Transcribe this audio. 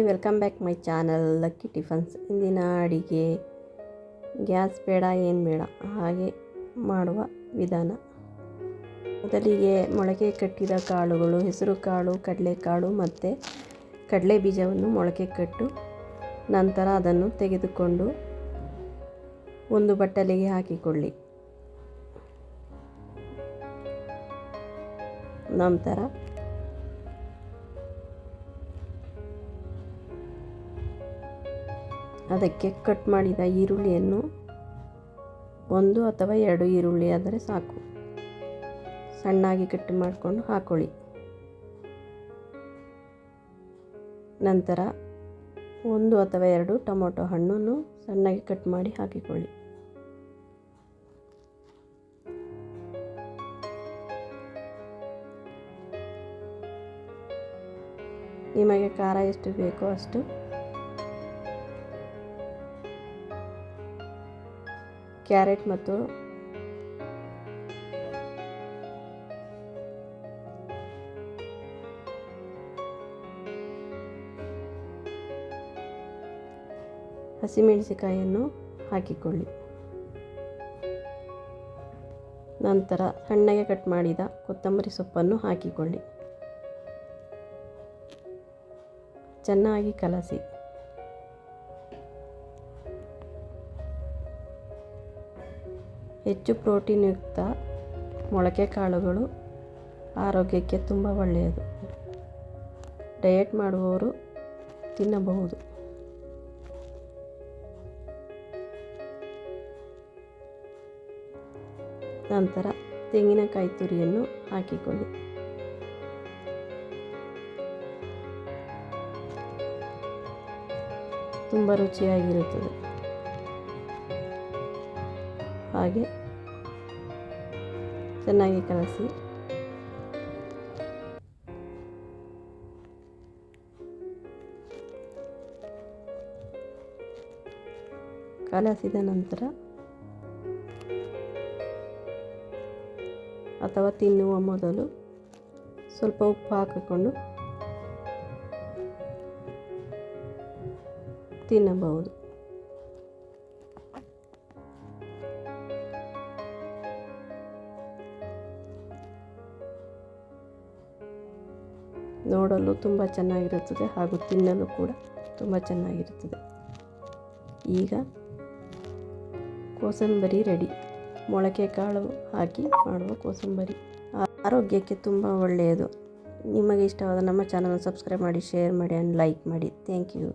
Hi welcome back my channel lucky tiffins ಇಂದಿನ ಅಡಿಗೆ gas ಬೇಡ, ಏನು ಬೇಡ, ಹಾಗೆ ಮಾಡುವ ವಿಧಾನ. ಮೊದಲಿಗೆ ಮೊಳಕೆ ಕಟ್ಟಿದ ಕಾಳುಗಳು, ಹೆಸರು ಕಾಳು ಕಡಲೆಕಾಳು ಮತ್ತು ಕಡಲೆ ಬೀಜವನ್ನು ಮೊಳಕೆ ಕಟ್ಟು, ನಂತರ ಅದನ್ನು ತೆಗೆದುಕೊಂಡು ಒಂದು ಬಟ್ಟಲಿಗೆ ಹಾಕಿಕೊಳ್ಳಿ. ನಂತರ ಅದಕ್ಕೆ ಕಟ್ ಮಾಡಿದ ಈರುಳ್ಳಿಯನ್ನು ಒಂದು ಅಥವಾ ಎರಡು ಈರುಳ್ಳಿ ಆದರೆ ಸಾಕು. ಸಣ್ಣಾಗಿ ಕಟ್ ಮಾಡಿಕೊಂಡು ಹಾಕೊಳ್ಳಿ. ನಂತರ ಒಂದು ಅಥವಾ ಎರಡು ಟೊಮೊಟೊ ಹಣ್ಣನ್ನು ಸಣ್ಣಗೆ ಕಟ್ ಮಾಡಿ ಹಾಕಿಕೊಳ್ಳಿ. ನಿಮಗೆ ಖಾರ ಎಷ್ಟು ಬೇಕೋ ಅಷ್ಟು ಕ್ಯಾರೆಟ್ ಮತ್ತು ಹಸಿಮೆಣಸಿಕಾಯಿಯನ್ನು ಹಾಕಿಕೊಳ್ಳಿ. ನಂತರ ಸಣ್ಣಗೆ ಕಟ್ ಮಾಡಿದ ಕೊತ್ತಂಬರಿ ಸೊಪ್ಪನ್ನು ಹಾಕಿಕೊಳ್ಳಿ. ಚೆನ್ನಾಗಿ ಕಲಸಿ. ಹೆಚ್ಚು ಪ್ರೋಟೀನ್ಯುಕ್ತ ಮೊಳಕೆ ಕಾಳುಗಳು ಆರೋಗ್ಯಕ್ಕೆ ತುಂಬ ಒಳ್ಳೆಯದು. ಡಯಟ್ ಮಾಡುವವರು ತಿನ್ನಬಹುದು. ನಂತರ ತೆಂಗಿನಕಾಯಿ ತುರಿಯನ್ನು ಹಾಕಿಕೊಳ್ಳಿ. ತುಂಬ ರುಚಿಯಾಗಿರುತ್ತದೆ. ಹಾಗೆ ಚೆನ್ನಾಗಿ ಕಲಸಿ. ಕಲಸಿದ ನಂತರ ಅಥವಾ ತಿನ್ನುವ ಮೊದಲು ಸ್ವಲ್ಪ ಉಪ್ಪು ಹಾಕಿಕೊಂಡು ತಿನ್ನಬಹುದು. ನೋಡಲು ತುಂಬ ಚೆನ್ನಾಗಿರುತ್ತದೆ ಹಾಗೂ ತಿನ್ನಲು ಕೂಡ ತುಂಬ ಚೆನ್ನಾಗಿರುತ್ತದೆ. ಈಗ ಕೋಸಂಬರಿ ರೆಡಿ. ಮೊಳಕೆ ಕಾಳು ಹಾಕಿ ಮಾಡುವ ಕೋಸಂಬರಿ. ಆರೋಗ್ಯಕ್ಕೆ ತುಂಬ ಒಳ್ಳೆಯದು. ನಿಮಗೆ ಇಷ್ಟವಾದ ನಮ್ಮ ಚಾನಲ್ ಸಬ್ಸ್ಕ್ರೈಬ್ ಮಾಡಿ, ಶೇರ್ ಮಾಡಿ ಆ್ಯಂಡ್ ಲೈಕ್ ಮಾಡಿ. Thank you